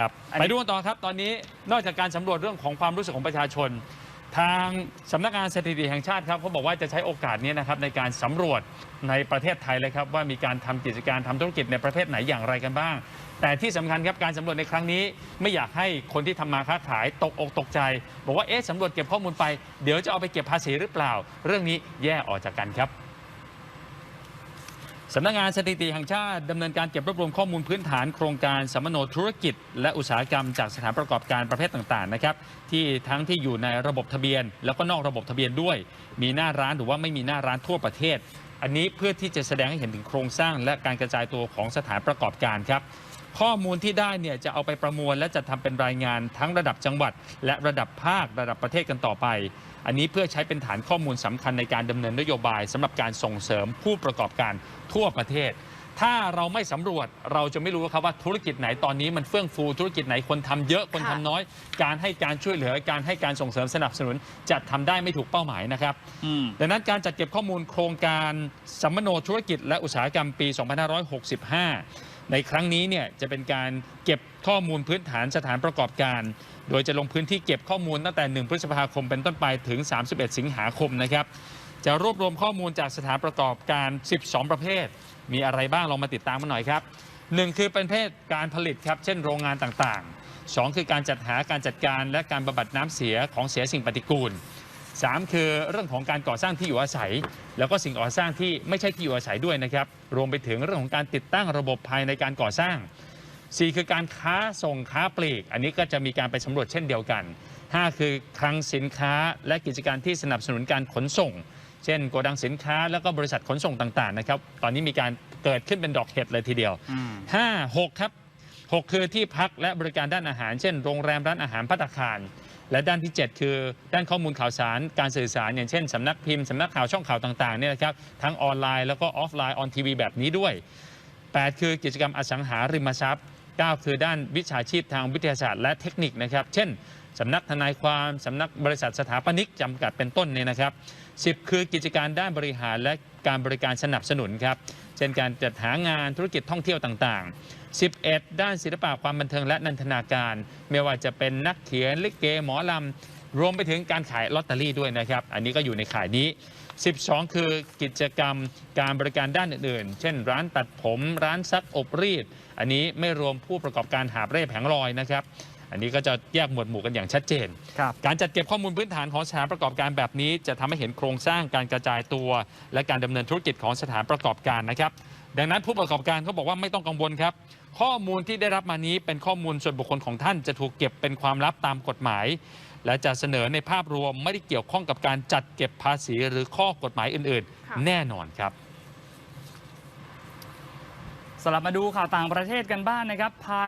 ครับอันนี้ไปดูกันต่อครับตอนนี้นอกจากการสำรวจเรื่องของความรู้สึกของประชาชน ทางสำนักงานสถิติแห่งชาติครับเขาบอกว่าจะใช้โอกาสนี้นะครับในการสำรวจในประเทศไทยเลยครับว่ามีการทำกิจการทำธุรกิจในประเภทไหนอย่างไรกันบ้าง แต่ที่สำคัญครับการสำรวจในครั้งนี้ ไม่อยากให้คนที่ทำมาค้าขายตกอกตกใจ บอกว่าเอ๊ะสำรวจเก็บข้อมูลไป เดี๋ยวจะเอาไปเก็บภาษีหรือเปล่า เรื่องนี้แยกออกจากกันครับ สำนักงานสถิติแห่งชาติดำเนินการเก็บรวบรวมข้อมูลพื้นฐานโครงการสัมมโนธุรกิจ และอุตสาหกรรมจากสถานประกอบการประเภทต่างๆนะครับที่ทั้งที่อยู่ในระบบทะเบียน แล้วก็นอกระบบทะเบียนด้วย มีหน้าร้านหรือว่าไม่มีหน้าร้านทั่วประเทศ อันนี้เพื่อที่จะแสดงให้เห็นถึงโครงสร้างและการกระจายตัวของสถานประกอบการครับ ข้อมูลที่ได้เนี่ยจะเอาไปประมวล และจะทำเป็นรายงานทั้งระดับจังหวัด และระดับภาคระดับประเทศกันต่อไป อันนี้เพื่อใช้เป็นฐานข้อมูลสำคัญในการดำเนินนโยบายสำหรับการส่งเสริมผู้ประกอบการทั่วประเทศ ถ้าเราไม่สำรวจเราจะไม่รู้ครับว่าธุรกิจไหนตอนนี้มันเฟื่องฟูธุรกิจไหนคนทำเยอะคนทำค่ะน้อย การให้การช่วยเหลือการให้การส่งเสริมสนับสนุนจะทำได้ไม่ถูกเป้าหมายนะครับอืมดังนั้นการจัดเก็บข้อมูลโครงการสัมมโนธุรกิจและอุตสาหกรรมปี 2565 ในครั้งนี้เนี่ยจะเป็นการเก็บข้อมูลพื้นฐานสถานประกอบการ โดยจะลงพื้นที่เก็บข้อมูลตั้งแต่ 1 พฤษภาคมเป็นต้นไปถึง 31 สิงหาคมนะครับจะรวบรวมข้อมูลจากสถานประกอบการ 12 ประเภท มีอะไรบ้างลองมาติดตามกันหน่อยครับหนึ่งคือเป็นเภทการผลิตครับ เช่นโรงงานต่างๆสองคือการจัดหาการจัดการและการบำบัดน้ำเสียของเสียสิ่งปฏิกูล สามคือเรื่องของการก่อสร้างที่อยู่อาศัย แล้วก็สิ่งก่อสร้างที่ไม่ใช่ที่อยู่อาศัยด้วยนะครับรวมไปถึงเรื่องของการติดตั้งระบบภายในการก่อสร้าง 4 คือการค้าส่งค้าปลีก อันนี้ก็จะมีการไปสำรวจเช่นเดียวกัน 5 คือคลังสินค้าและกิจการที่สนับสนุนการขนส่ง เช่นโกดังสินค้าแล้วก็บริษัทขนส่งต่างๆนะครับตอนนี้มีการเกิดขึ้นเป็นดอกเห็ดเลยทีเดียวอืม5 6 ครับ 6 คือที่พักและบริการด้านอาหาร เช่น โรงแรมร้านอาหารพัตตาคาร และด้านที่ 7 คือ ด้านข้อมูลข่าวสารการสื่อสาร อย่างเช่นสำนักพิมพ์สำนักข่าวช่องข่าวต่างๆเนี่ยนะครับทั้งออนไลน์แล้วก็ออฟไลน์ออนทีวีแบบนี้ด้วย 8 คือกิจกรรมอสังหาริมทรัพย์ 9 คือด้านวิชาชีพทางวิทยาศาสตร์และเทคนิคนะครับ เช่น สำนักทนายความสำนักบริษัทสถาปนิกจำกัดเป็นต้นเนี่ยนะครับ 10 คือกิจการด้านบริหารและการบริการสนับสนุนครับ เช่นการจัดหางานธุรกิจท่องเที่ยวต่างๆ 11 ด้านศิลปะความบันเทิงและนันทนาการ ไม่ว่าจะเป็นนักเขียนลิเกหมอลำ รวมไปถึงการขายลอตเตอรี่ด้วยนะครับ อันนี้ก็อยู่ในข่ายนี้ 12 คือกิจกรรมการบริการด้านอื่นๆ เช่น ร้านตัดผม ร้านซักอบรีด อันนี้ไม่รวมผู้ประกอบการหาบเร่แผงลอยนะครับ อันนี้ก็จะแยกหมวดหมู่กันอย่างชัดเจน ครับ การจัดเก็บข้อมูลพื้นฐานของสถานประกอบการแบบนี้ จะทำให้เห็นโครงสร้างการกระจายตัว และการดำเนินธุรกิจของสถานประกอบการนะครับ ดังนั้นผู้ประกอบการเขาบอกว่าไม่ต้องกังวลครับ ข้อมูลที่ได้รับมานี้เป็นข้อมูลส่วนบุคคลของท่านจะถูกเก็บเป็นความลับตามกฎหมาย และจะเสนอในภาพรวมไม่ได้เกี่ยวข้องกับการจัดเก็บภาษีหรือข้อกฎหมายอื่น ค่ะ ๆ แน่นอนครับ สลับมาดูข่าวต่างประเทศกันบ้างนะครับพา